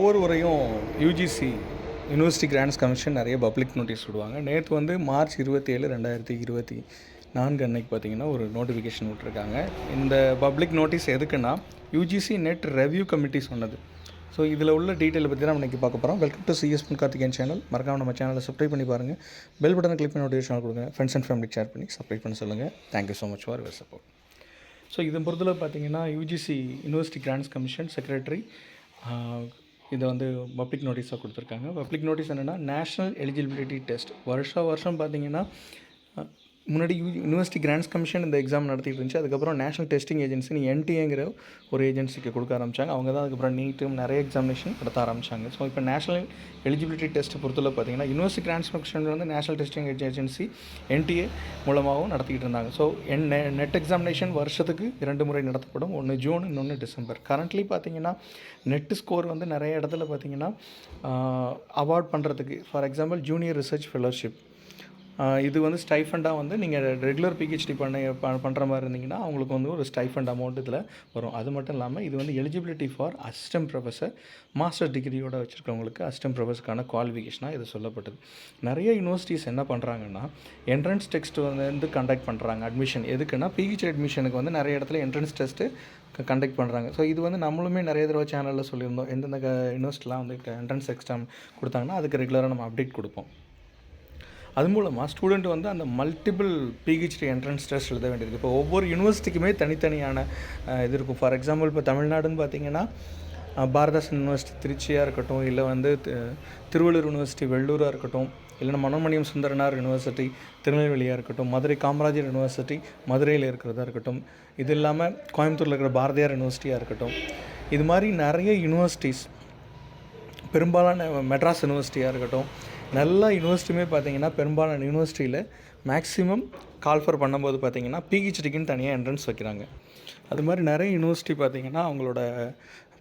ஒவ்வொரு முறையும் UGC university grants commission நிறைய பப்ளிக் நோட்டீஸ் விடுவாங்க. நேற்று வந்து மார்ச் இருபத்தி ஏழு ரெண்டாயிரத்தி இருபத்தி நான்கு அன்னைக்கு பார்த்தீங்கன்னா ஒரு நோட்டிஃபிகேஷன் விட்ருக்காங்க இந்த பப்ளிக் நோட்டீஸ் எதுக்குன்னா யூஜிசி நெட் ரெவ்யூ கமிட்டி சொன்னது. ஸோ இதில் உள்ள டீட்டெயில் பற்றி தான் இன்றைக்கி பார்க்க போகிறோம் welcome to CS Pon Karthikeyan channel மறக்காம நம்ம சேனலை சப்ஸ்கிரைப் பண்ணி பாருங்கள் பெல் பட்டனை கிளிக் பண்ணி நோட்டிஃபிகேஷன் கொடுங்க. ஃப்ரெண்ட்ஸ் அண்ட் ஃபேமிலிக்கு ஷேர் பண்ணி சப்ஸ்கிரைப் பண்ண சொல்லுங்கள் thank you so much for your support so இதன் பொறுத்தளவு பார்த்தீங்கன்னா UGC university grants commission secretary இதை வந்து பப்ளிக் நோட்டீஸாக கொடுத்துருக்காங்க. பப்ளிக் நோட்டீஸ் என்னென்னா நேஷ்னல் எலிஜிபிலிட்டி டெஸ்ட் வருஷா வருஷம் பார்த்தீங்கன்னா முன்னாடி யூ யூனிவர்சிட்டி கிராண்ட்ஸ் கமிஷன் இந்த எக்ஸாம் நடத்திட்டு இருந்துச்சு. அதுக்கப்புறம் நேஷனல் டெஸ்டிங் ஏஜென்சி என்டிஏங்கிற ஒரு ஏஜென்சிக்கு கொடுக்க ஆரம்பிச்சாங்க. அவங்க தான் அதுக்கப்புறம் நீட்டும் நிறைய எக்ஸாமினேஷன் நடத்த ஆரம்பிச்சாங்க. ஸோ இப்போ நேஷனல் எலிஜிபிலிட்டி டெஸ்ட் பொறுத்தவரை பார்த்தீங்கன்னா யூனிவர்சிட்டி கிராண்ட்ஸ் கமிஷன் வந்து நேஷனல் டெஸ்டிங் ஏஜென்சி என்டிஏ மூலமாகவும் நடத்திக்கிட்டு இருந்தாங்க. ஸோ என் நெட் எக்ஸாமினேஷன் வருஷத்துக்கு இரண்டு முறை நடத்தப்படும். ஒன்று ஜூன் இன்னொன்று டிசம்பர். கரண்ட்லி பார்த்தீங்கன்னா நெட் ஸ்கோர் வந்து நிறைய இடத்துல பார்த்தீங்கன்னா அவார்ட் பண்ணுறதுக்கு for example junior research fellowship இது வந்து ஸ்டைஃபண்டாக வந்து நீங்கள் ரெகுலர் பிஹெச்டி பண்ண ப- பண்ணுற மாதிரி இருந்தீங்கன்னா அவங்களுக்கு வந்து ஒரு ஸ்டைஃபண்ட் அமௌண்ட் இதில் வரும். அது மட்டும் இல்லாமல் இது வந்து eligibility for assistant professor master டிகிரியோட வச்சுருக்கவங்களுக்கு அசிஸ்டன்ட் ப்ரொஃபஸருக்கான குவாலிஃபிகேஷனாக இது சொல்லப்பட்டது. நிறைய யூனிவர்சிட்டிஸ் என்ன பண்ணுறாங்கன்னா என்ட்ரன்ஸ் டெஸ்ட் வந்து கண்டக்ட் பண்ணுறாங்க அட்மிஷன் எதுக்குன்னா பிஹெச்டி அட்மிஷனுக்கு வந்து நிறைய இடத்துல என்ட்ரன்ஸ் டெஸ்ட்டு கண்டக்ட் பண்ணுறாங்க ஸோ இது வந்து நம்மளுமே நிறைய தடவை சேனலில் சொல்லியிருந்தோம். எந்தெந்த யூனிவர்சிட்டிலாம் வந்து என்ட்ரன்ஸ் எக்ஸாம் கொடுத்தாங்கன்னா அதுக்கு ரெகுலராக நம்ம அப்டேட் கொடுப்போம். அது மூலமாக ஸ்டூடெண்ட் வந்து அந்த மல்டிபிள் பிஹெச்டி என்ட்ரன்ஸ் டெஸ்ட் எழுத வேண்டியது. இப்போ ஒவ்வொரு யூனிவர்சிட்டிக்குமே தனித்தனியான இது இருக்கும். ஃபார் எக்ஸாம்பிள் இப்போ தமிழ்நாடுன்னு பார்த்தீங்கன்னா பாரதாசன் யூனிவர்சிட்டி திருச்சியாக இருக்கட்டும் இல்லை வந்து திருவள்ளூர் யூனிவர்சிட்டி வெள்ளூராக இருக்கட்டும் இல்லைன்னா மனோமணியம் சுந்தரனார் யூனிவர்சிட்டி திருநெல்வேலியாக இருக்கட்டும் மதுரை காமராஜர் யூனிவர்சிட்டி மதுரையில் இருக்கிறதா இருக்கட்டும் இது இல்லாமல் கோயம்புத்தூரில் இருக்கிற பாரதியார் யூனிவர்சிட்டியாக இருக்கட்டும். இது மாதிரி நிறைய யூனிவர்சிட்டிஸ் பெரும்பாலான மெட்ராஸ் யூனிவர்சிட்டியாக இருக்கட்டும் நல்லா யூனிவர்சிட்டியுமே பார்த்தீங்கன்னா பெரும்பாலான யூனிவர்சிட்டியில் மேக்ஸிமம் கால்ஃபர் பண்ணும்போது பார்த்தீங்கன்னா பிஹெச்டிக்குன்னு தனியாக என்ட்ரன்ஸ் வைக்கிறாங்க. அது மாதிரி நிறைய யூனிவர்சிட்டி பார்த்திங்கன்னா அவங்களோட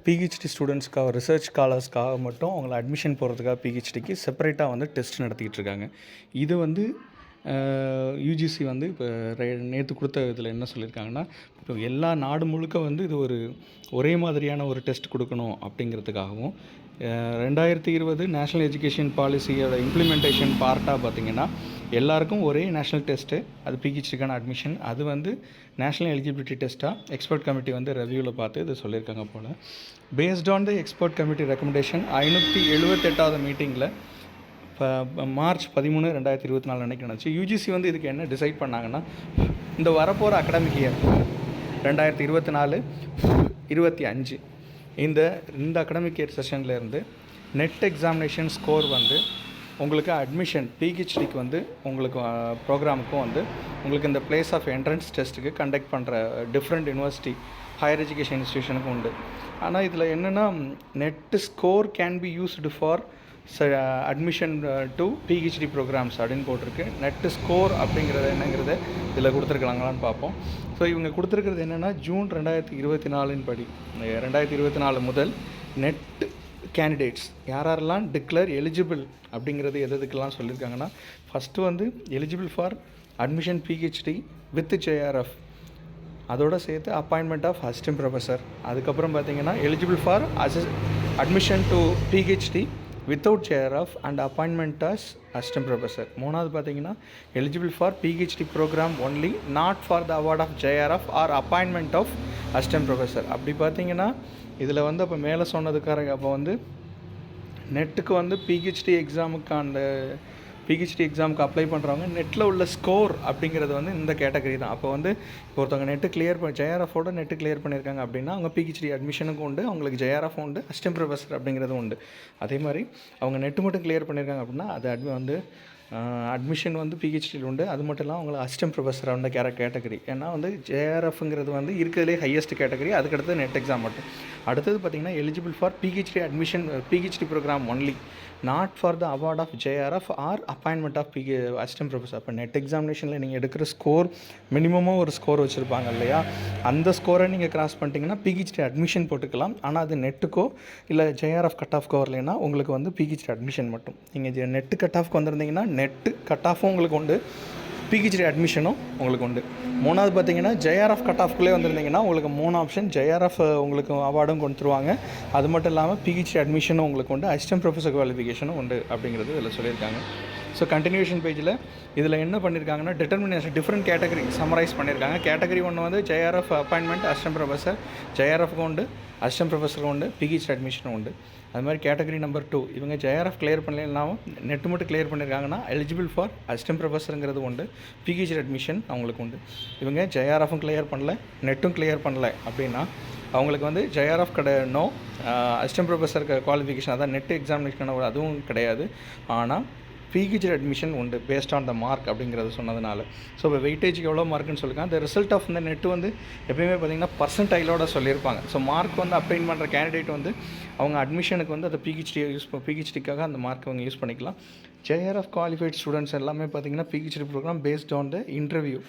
பிஹெச்டி ஸ்டூடெண்ட்ஸ்க்காக ரிசர்ச் ஸ்காலர்ஸ்க்காக மட்டும் அவங்கள அட்மிஷன் போகிறதுக்காக பிஹெச்டிக்கு செப்பரேட்டாக வந்து டெஸ்ட் நடத்திக்கிட்டு இருக்காங்க. இது வந்து யூஜிசி வந்து இப்போ நேற்று கொடுத்த இதில் என்ன சொல்லியிருக்காங்கன்னா இப்போ எல்லா நாடு முழுக்க வந்து இது ஒரு ஒரே மாதிரியான ஒரு டெஸ்ட் கொடுக்கணும் அப்படிங்கிறதுக்காகவும் ரெண்டாயிரத்தி இருபது நேஷ்னல் எஜுகேஷன் பாலிசியோட இம்ப்ளிமெண்டேஷன் பார்ட்டாக பார்த்தீங்கன்னா எல்லாருக்கும் ஒரே நேஷ்னல் டெஸ்ட்டு அது பிஹெச்டிக்கான அட்மிஷன் அது வந்து நேஷ்னல் எலிஜிபிலிட்டி டெஸ்ட்டாக எக்ஸ்பர்ட் கமிட்டி வந்து ரெவியூவில் பார்த்து இது சொல்லியிருக்காங்க போல். Based on the expert committee recommendation ஐநூற்றி எழுபத்தெட்டாவது மீட்டிங்கில் இப்போ மார்ச் பதிமூணு ரெண்டாயிரத்தி இருபத்தி நாலு அன்றைக்கி நடந்துச்சு. யூஜிசி வந்து இதுக்கு என்ன டிசைட் பண்ணாங்கன்னா இந்த வரப்போகிற அகாடமிக் இயர் ரெண்டாயிரத்தி இருபத்தி நாலு இருபத்தி அஞ்சு. இந்த இந்த அகாடமிக் இயர் செஷன்லேருந்து நெட் எக்ஸாமினேஷன் ஸ்கோர் வந்து உங்களுக்கு அட்மிஷன் பிஹெச்டிக்கு வந்து உங்களுக்கு ப்ரோக்ராமுக்கும் வந்து உங்களுக்கு இந்த பிளேஸ் ஆஃப் என்ட்ரன்ஸ் டெஸ்ட்டுக்கு கண்டக்ட் பண்ணுற டிஃப்ரெண்ட் யூனிவர்சிட்டி ஹையர் எஜுகேஷன் இன்ஸ்டியூஷனுக்கும் உண்டு. ஆனால் இதில் என்னென்னா NET score can be used for admission to PhD programs அப்படின்னு போட்டிருக்கு. நெட்டு ஸ்கோர் அப்படிங்கிறது என்னங்கிறத இதில் கொடுத்துருக்காங்களான்னு பார்ப்போம். ஸோ இவங்க கொடுத்துருக்கிறது என்னென்னா ஜூன் ரெண்டாயிரத்தி இருபத்தி நாலின் படி. ரெண்டாயிரத்தி இருபத்தி நாலு முதல் நெட் கேண்டிடேட்ஸ் யார் யாரெல்லாம் டிக்ளேர் எலிஜிபிள் அப்படிங்கிறது எது எதுக்கெல்லாம் சொல்லியிருக்காங்கன்னா ஃபஸ்ட்டு வந்து eligible for admission PhD with JRF அதோடு சேர்த்து அப்பாயின்மெண்ட் ஆஃப் அசிஸ்டன்ட் ப்ரொஃபஸர் அதுக்கப்புறம் பார்த்தீங்கன்னா eligible for assis admission to PhD without chair of and appointment as assistant professor மூணாவது பார்த்தீங்கன்னா eligible for PhD program only not for the award of JRF or appointment of assistant professor அப்படி பார்த்தீங்கன்னா இதில் வந்து அப்போ மேலே சொன்னதுக்காக அப்போ வந்து நெட்டுக்கு வந்து பிஹெச்டி எக்ஸாமுக்கு அந்த பிஹெச்டி எக்ஸாமுக்கு அப்ளை பண்ணுறவங்க நெட்டில் உள்ள ஸ்கோர் அப்படிங்கிறது வந்து இந்த கேட்டகரி தான். அப்போ வந்து இப்போ ஒருத்தவங்க நெட்டு கிளியர் பண்ணி ஜெயராஃபோட நெட்டு கிளியர் பண்ணியிருக்காங்க அப்படின்னா அவங்க பிஹெச்டி அட்மிஷனுக்கும் உண்டு அவங்களுக்கு ஜேஆர்எஃப் உண்டு அசிஸ்டன்ட் ப்ரொஃபஸர் அப்படிங்கிறதும் உண்டு. அதே மாதிரி அவங்க நெட்டு மட்டும் கிளியர் பண்ணியிருக்காங்க அப்படின்னா அது அட்மி வந்து அட்மிஷன் வந்து பிஹெச்டியில் உண்டு. அது மட்டும் இல்லாமல் அவங்களுக்கு அசிஸ்டன்ட் ப்ரொஃபஸர் அந்த கேர கேட்டகரி ஏன்னா வந்து ஜேஆர்எஃப்ங்கிறது வந்து இருக்கிறதுலே ஹையஸ்ட் கேட்டகரி அதுக்கடுத்து நெட் எக்ஸாம் மட்டும். அடுத்தது பார்த்தீங்கன்னா eligible for PhD admission PhD program only not for the award of JRF or appointment of பிஹெ assistant professor அப்போ நெட் எக்ஸாமினேஷனில் நீங்கள் எடுக்கிற ஸ்கோர் மினிமமாக ஒரு ஸ்கோர் வச்சுருப்பாங்க இல்லையா? அந்த ஸ்கோரை நீங்கள் கிராஸ் பண்ணிட்டீங்கன்னா பிஹெச்டி அட்மிஷன் போட்டுக்கலாம். ஆனால் அது நெட்டுக்கோ இல்லை ஜேஆர்எஃப் கட் ஆஃப்க்கோ வரலைன்னா உங்களுக்கு வந்து பிஹெச்டி அட்மிஷன் மட்டும். நீங்கள் நெட்டு கட் ஆஃப்க்கு வந்திருந்தீங்கன்னா நெட்டு கட் ஆஃபும் உங்களுக்கு உண்டு. பிஹெச்டி அட்மிஷனும் உங்களுக்கு உண்டு. மூணாவது பார்த்தீங்கன்னா ஜேஆர்எஃப் கட் ஆஃப்குள்ளே வந்திருந்தீங்கன்னா உங்களுக்கு மூணு ஆப்ஷன் ஜேஆர்எஃப் உங்களுக்கு அவார்டும் கொடுத்துருவாங்க. அது மட்டும் இல்லாமல் பிஹெச்டி அட்மிஷனும் உங்களுக்கு உண்டு. அசிஸ்டன்ட் ப்ரொஃபஸர் குவாலிஃபிகேஷனும் உண்டு அப்படிங்கிறது இதில் சொல்லியிருக்காங்க. ஸோ கண்டினியூஷன் பேஜில் இதில் என்ன பண்ணியிருக்காங்கன்னா டிட்டர்மினேஷன் டிஃப்ரெண்ட் கேட்டகரி சமரைஸ் பண்ணியிருக்காங்க கேட்டகரி ஒன்று வந்து ஜேஆர்எஃப் அப்பாயின்மெண்ட் அசிஸ்டன்ட் ப்ரொஃபஸர் ஜேஆர்எஃப்க்கு உண்டு அசிஸ்டன்ட் ப்ரொஃபஸருக்கு உண்டு பிஹெச்டி அட்மிஷனும் உண்டு. அது மாதிரி கேட்டகரி நம்பர் டூ இவங்க ஜேஆர்எஃப் கிளியர் பண்ணலாம் நெட்டு மட்டும் கிளியர் பண்ணியிருக்காங்கன்னா எலிஜிபிள் ஃபார் அசிஸ்டன்ட் ப்ரொஃபஸருங்கிறது உண்டு பிஹெச்டி அட்மிஷன் அவங்களுக்கு உண்டு. இவங்க ஜேஆர்எஃப்பும் கிளியர் பண்ணல நெட்டும் கிளியர் பண்ணல அப்படின்னா அவங்களுக்கு வந்து ஜேஆர்எஃப் கடை நோ அசிஸ்டன்ட் ப்ரொஃபஸருக்கு குவாலிஃபிகேஷன் அதான் நெட் எக்ஸாமினேஷன் அதுவும் கிடையாது. ஆனால் பிஹெச்டி அட்மிஷன் உண்டு பேஸ்ட் ஆன் த மார்க் அப்படிங்கிறது சொன்னதுனால. ஸோ இப்போ வெயிட்டேஜுக்கு எவ்வளோ மார்க்குன்னு சொல்லியிருக்காங்க அந்த ரிசல்ட் ஆஃப் இந்த நெட் வந்து எப்பயுமே பார்த்திங்கன்னா பர்சன்டைலோட சொல்லியிருப்பாங்க. ஸோ மார்க் வந்து அப்ளைன் பண்ணுற கேண்டிடேட் வந்து அவங்க அட்மிஷனுக்கு வந்து அந்த பிஹெச்டியை யூஸ் பிஹெச்டிக்காக அந்த மார்க் அவங்க யூஸ் பண்ணிக்கலாம். ஜேஆர்எஃப் குவாலிஃபைட் ஸ்டூடெண்ட்ஸ் எல்லாமே பார்த்தீங்கன்னா PhD program based on the interview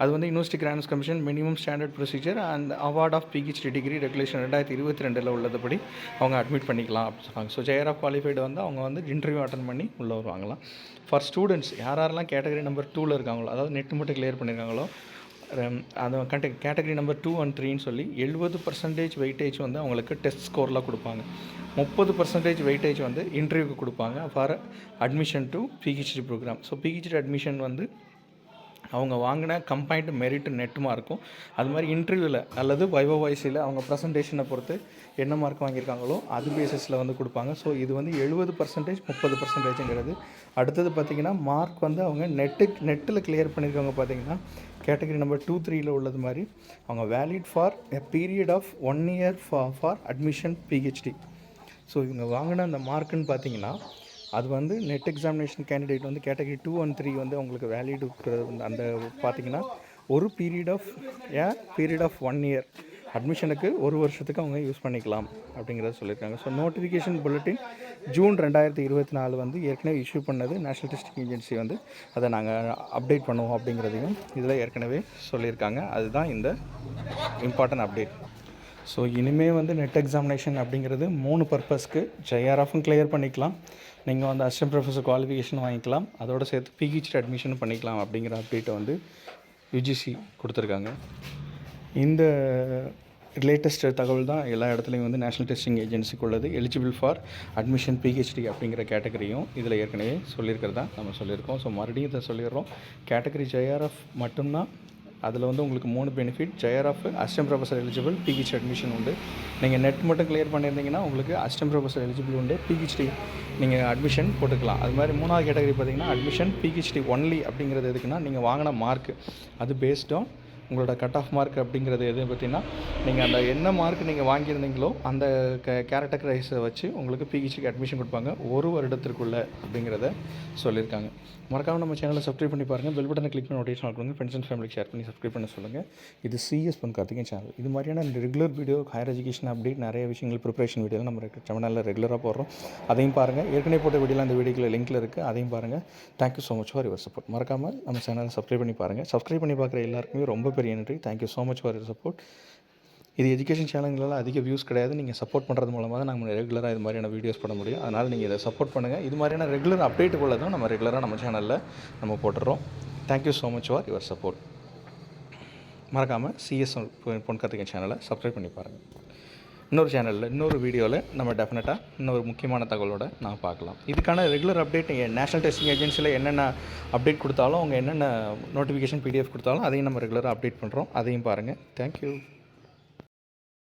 அது வந்து university grants commission minimum standard procedure and award of PhD degree regulation ரெண்டாயிரத்தி இருபத்தி ரெண்டில் உள்ளதுபடி அவங்க அட்மிட் பண்ணிக்கலாம் அப்படின்னு சொன்னாங்க. ஸோ ஜெயர் ஆஃப் குவாலிஃபைடு வந்து அவங்க வந்து இன்டர்வியூ அட்டன் பண்ணி உள்ளே வருவாங்களாம். ஃபார் ஸ்டூடெண்ட்ஸ் யார் யாரெல்லாம் கேட்டகரி நம்பர் டூவில் இருக்காங்களோ அதாவது நெட் மட்டும் கிளியர் பண்ணியிருக்காங்களோ அது கண்ட கேட்டகரி நம்பர் டூ அண்ட் த்ரீன்னு சொல்லி எழுபது பர்சன்டேஜ் வெயிட்டேஜ் வந்து அவங்களுக்கு டெஸ்ட் ஸ்கோர்லாம் கொடுப்பாங்க. முப்பது பர்சன்டேஜ் வெயிட்டேஜ் வந்து இன்டர்வியூக்கு கொடுப்பாங்க for admission to PhD program so PhD admission வந்து அவங்க வாங்கின கம்பைன்டு மெரிட் நெட் மார்க்கும் அது மாதிரி இன்டர்வியூவில் அல்லது வைவோ வாய்ஸில் அவங்க ப்ரெசன்டேஷனை பொறுத்து என்ன மார்க் வாங்கியிருக்காங்களோ அது பேசிஸில் வந்து கொடுப்பாங்க. ஸோ இது வந்து எழுபது பர்சன்டேஜ் முப்பது பர்சன்டேஜுங்கிறது அடுத்தது பார்த்திங்கன்னா மார்க் வந்து அவங்க நெட்டு நெட்டில் கிளியர் பண்ணியிருக்கவங்க பார்த்தீங்கன்னா கேட்டகரி நம்பர் டூ த்ரீயில் உள்ளது மாதிரி அவங்க valid for a period of one year for for admission PhD so இவங்க வாங்கின அந்த மார்க்குன்னு பார்த்தீங்கன்னா அது வந்து நெட் எக்ஸாமினேஷன் கேண்டிடேட் வந்து கேட்டகரி டூ அண்ட் த்ரீ வந்து அவங்களுக்கு வேலிட் அந்த பார்த்தீங்கன்னா ஒரு period of a period of one year அட்மிஷனுக்கு ஒரு வருஷத்துக்கு அவங்க யூஸ் பண்ணிக்கலாம் அப்படிங்கிறத சொல்லியிருக்காங்க. ஸோ நோட்டிஃபிகேஷன் புல்லட்டின் ஜூன் ரெண்டாயிரத்தி இருபத்தி நாலு வந்து ஏற்கனவே இஷ்யூ பண்ணது. நேஷனல் டெஸ்டிங் ஏஜென்சி வந்து அதை நாங்கள் அப்டேட் பண்ணுவோம் அப்படிங்கிறதையும் இதில் ஏற்கனவே சொல்லியிருக்காங்க. அதுதான் இந்த இம்பார்ட்டன்ட் அப்டேட் ஸோ இனிமேல் வந்து நெட் எக்ஸாமினேஷன் அப்படிங்கிறது மூணு பர்பஸ்க்கு ஜேஆர்எஃப்பும் கிளியர் பண்ணிக்கலாம். நீங்கள் வந்து அசிஸ்டன்ட் ப்ரொஃபஸர் குவாலிஃபிகேஷன் வாங்கிக்கலாம். அதோடு சேர்த்து பிஹெச்டி அட்மிஷன் பண்ணிக்கலாம் அப்படிங்கிற அப்டேட்டை வந்து யூஜிசி கொடுத்துருக்காங்க. இந்த லேட்டஸ்ட் தகவல் தான் எல்லா இடத்துலையும் வந்து நேஷனல் டெஸ்டிங் ஏஜென்சிக்கு உள்ளது. எலிஜிபிள் ஃபார் அட்மிஷன் பிஹெச்டி அப்படிங்கிற கேட்டகரியும் இதில் ஏற்கனவே சொல்லியிருக்கிறதா நம்ம சொல்லியிருக்கோம். ஸோ மறுபடியும் இதை சொல்லிடுறோம். கேட்டகரி ஜேஆர்எஃப் மட்டும்தான் அதில் வந்து உங்களுக்கு மூணு benefit JRF assistant professor eligible pH admission உண்டு. நீங்கள் நெட் மட்டும் கிளியர் பண்ணியிருந்தீங்கன்னா உங்களுக்கு அசிஸ்டன்ட் ப்ரொஃபஸர் எலிஜிபிள் உண்டு. பிஹெச்டி நீங்கள் அட்மிஷன் போட்டுக்கலாம். அது மாதிரி மூணாவது கேட்டகரி பார்த்தீங்கன்னா அட்மிஷன் பிஹெச்டி ஒன்லி அப்படிங்கிறது எதுக்குன்னா நீங்கள் வாங்கின மார்க் அது பேஸ்ட் ஆன் உங்களோட கட் ஆஃப் மார்க் அப்படிங்கிறது எதுன்னு பார்த்தீங்கன்னா நீங்கள் அந்த என்ன மார்க் நீங்கள் வாங்கியிருந்தீங்களோ அந்த க கேரக்டரைஸை வச்சு உங்களுக்கு பிஹெச்சிக்கு அட்மிஷன் கொடுப்பாங்க. ஒரு வருடத்திற்குள்ளே அப்படிங்கிறத சொல்லியிருக்காங்க. மறக்காமல் நம்ம சேனலை சப்ஸ்கிரைப் பண்ணி பாருங்கள் பெல் பட்டனை கிளிக் பண்ணி நோட்டிஃபிகேஷன் கொடுங்க. ஃப்ரெண்ட்ஸ் அண்ட் ஃபேமிலிக்கு ஷேர் பண்ணி சப்ஸ்கிரைப் பண்ண சொல்லுங்கள் இது சிஎஸ் பொன் கார்த்திகன் சேனல் இது மாதிரியான regular video higher education update நிறைய விஷயங்கள் ப்ரிப்பரேஷன் வீடியோ நம்ம சேனலில் ரெகுலராக போடுறோம். அதையும் பாருங்கள் ஏற்கனவே போட்ட வீடியோலாம் அந்த வீடியோக்கில் லிங்க்கில் இருக்குது அதையும் பாருங்கள் thank you so much for your support மறக்காமல் நம்ம சேனலை சப்ஸ்கிரைப் பண்ணி பாருங்கள் சப்ஸ்கிரைப் பண்ணி பார்க்குற எல்லாருக்குமே ரொம்ப பெரிய நன்றி. Thank you so much for your support இது எஜுகேஷன் சேனல்களால் அதிக வியூஸ் கிடையாது. நீங்கள் சப்போர்ட் பண்ணுறது மூலமாக தான் நம்ம ரெகுலராக இது மாதிரியான வீடியோஸ் பண்ண முடியும். அதனால் நீங்கள் இதை சப்போர்ட் பண்ணுங்கள் இது மாதிரியான ரெகுலர் அப்டேட்டுக்குள்ள தான் நம்ம ரெகுலராக நம்ம சேனலில் நம்ம போட்டுடுறோம் thank you so much for your support மறக்காமல் சிஎஸ் பொன் கார்த்திகேயன் சேனலை சப்ஸ்கிரைப் பண்ணி பாருங்கள் இன்னொரு சேனலில் இன்னொரு வீடியோவில் நம்ம டெஃபினட்டாக இன்னொரு முக்கியமான தகவலோட நான் பார்க்கலாம். இதுக்கான ரெகுலர் அப்டேட் நேஷனல் டெஸ்டிங் ஏஜென்சியில் என்னென்ன அப்டேட் கொடுத்தாலும் அவங்க என்னென்ன நோட்டிஃபிகேஷன் பிடிஎஃப் கொடுத்தாலும் அதையும் நம்ம ரெகுலராக அப்டேட் பண்ணுறோம் அதையும் பாருங்கள் தேங்க்யூ